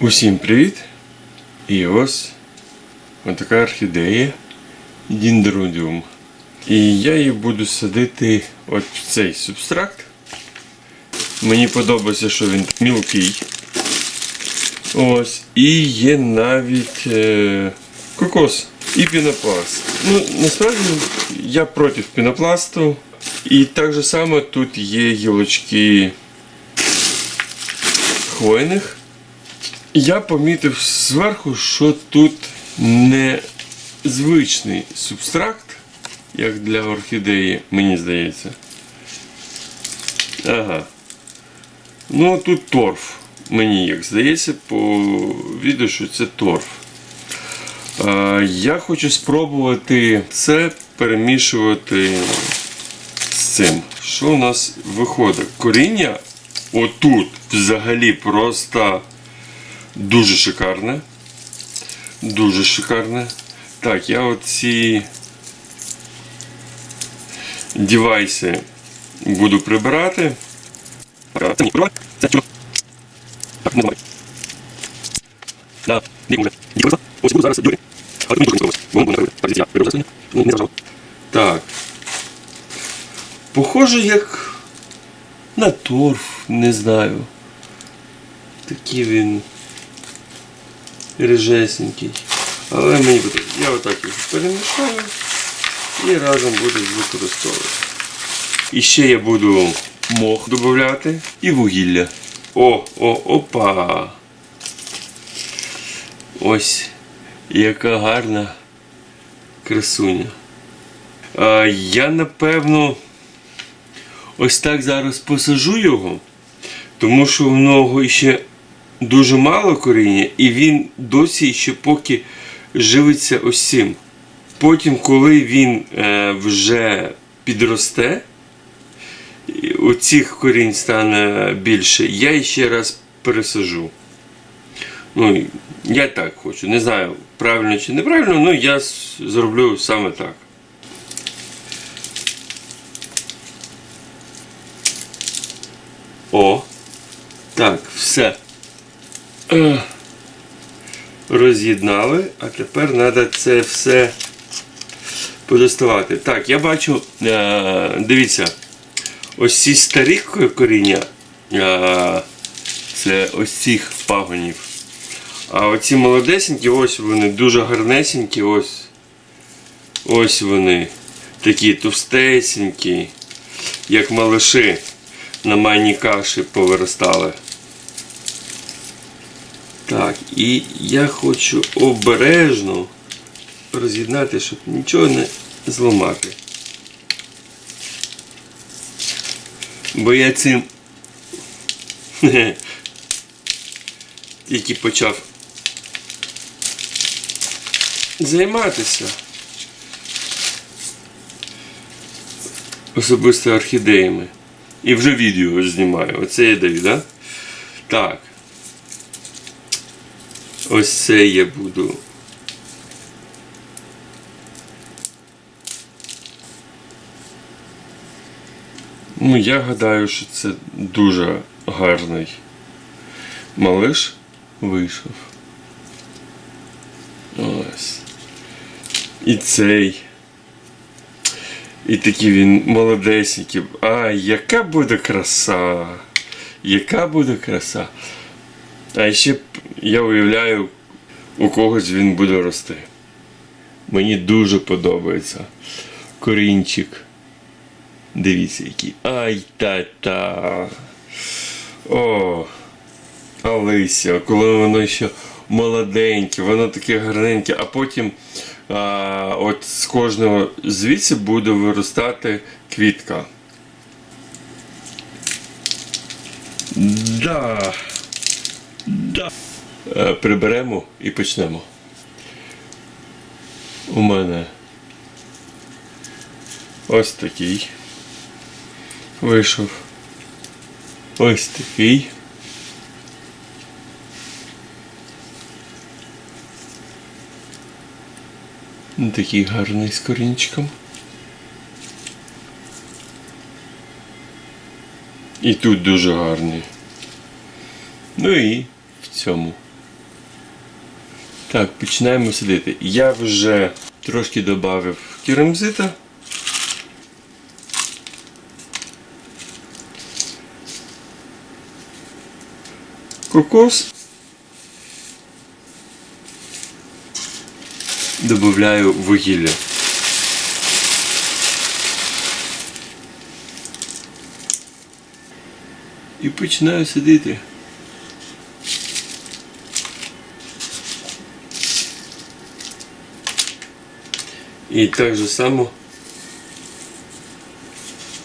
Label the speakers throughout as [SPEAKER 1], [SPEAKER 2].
[SPEAKER 1] Усім привіт! І ось така орхідея Діндеродіум. І я її буду садити от в цей субстракт. Мені подобається, що він мілкий. Ось. І є навіть е, кокос і пінопласт. Ну, насправді я проти пінопласту. І так же само тут є гілочки хвойних. Я помітив зверху, що тут не звичний субстракт, як для орхідеї, мені здається. Ага. Ну, тут торф. Мені як здається, по відео, що це торф. Я хочу спробувати це перемішувати з цим. Що у нас виходить? Коріння отут взагалі просто дуже шикарне. Дуже шикарне. Так, я оці девайси буду прибирати. Так, зажав. Так. Похоже, як на торф, не знаю. Такий він режесенький. Але мені буде. Я отак їх перемішаю і разом буду використовувати. І ще я буду мох додати і вугілля. О, о, опа! Ось яка гарна красуня. А, я напевно ось так зараз посажу його, тому що в нього ще дуже мало коріння, і він досі ще поки живиться цим. Потім, коли він е, вже підросте, і оцих корінь стане більше, я ще раз пересажу. Ну, я так хочу. Не знаю, правильно чи неправильно, але я зроблю саме так. О! Так, все. Роз'єднали, а тепер треба це все подоставати. Так, я бачу, е, дивіться, ось ці старі коріння, е, це ось цих пагонів. А оці молодесенькі, ось вони дуже гарнесенькі, ось. Ось вони. Такі товстесенькі, як малиші на майній каші повиростали. Так, і я хочу обережно роз'єднати, щоб нічого не зламати. Бо я цим тільки почав займатися. Особисто орхідеями. І вже відео знімаю. Оце я даю, да? Так. Ось це я буду. Ну, я гадаю, що це дуже гарний малиш вийшов. Ось. І цей. І такий він молодесенький. А, яка буде краса! Яка буде краса! А ще я уявляю, у когось він буде рости. Мені дуже подобається. Корінчик. Дивіться який. Ай та-та. О, Алися, коли воно ще молоденьке, воно таке гарненьке, а потім а, от з кожного звідси буде виростати квітка. Да. Да. Е, Приберемо і почнемо. У мене ось такий вийшов. Ось такий. Такий гарний з корінчиком. І тут дуже гарний. Ну і в цьому. Так, починаємо сидити. Я вже трошки додав керамзита. Кокос. Добавляю вугілля. І починаю сидити. І так же само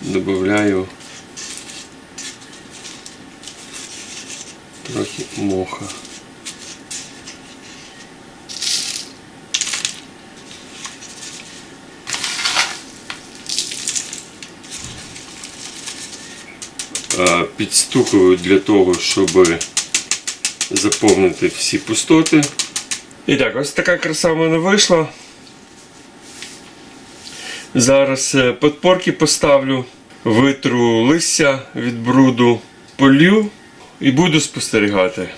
[SPEAKER 1] добавляю трохи моха. Підстукую для того, щоб заповнити всі пустоти. І так, ось така краса в мене вийшла. Зараз е, подпорки поставлю, витру листя від бруду, полю і буду спостерігати.